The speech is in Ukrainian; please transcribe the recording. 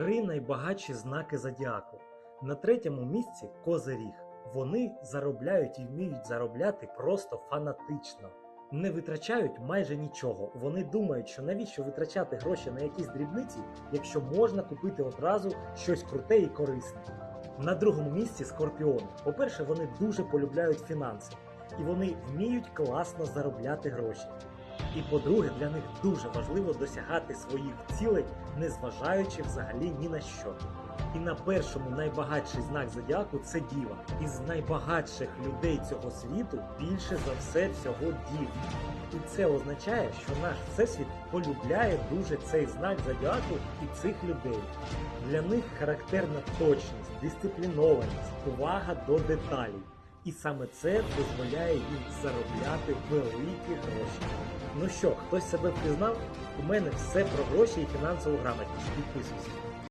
Три найбагатші знаки зодіаку. На третьому місці козиріг. Вони заробляють і вміють заробляти просто фанатично. Не витрачають майже нічого. Вони думають, що навіщо витрачати гроші на якісь дрібниці, якщо можна купити одразу щось круте і корисне. На другому місці скорпіони. По-перше, вони дуже полюбляють фінанси, і вони вміють класно заробляти гроші. І по-друге, для них дуже важливо досягати своїх цілей, незважаючи взагалі ні на що. І на першому найбагатший знак зодіаку це діва. Із найбагатших людей цього світу більше за все всього дів. І це означає, що наш всесвіт полюбляє дуже цей знак зодіаку і цих людей. Для них характерна точність, дисциплінованість, увага до деталей. І саме це дозволяє їм заробляти великі гроші. Ну що, хтось себе впізнав? У мене все про гроші і фінансову грамотність. Підписуйся.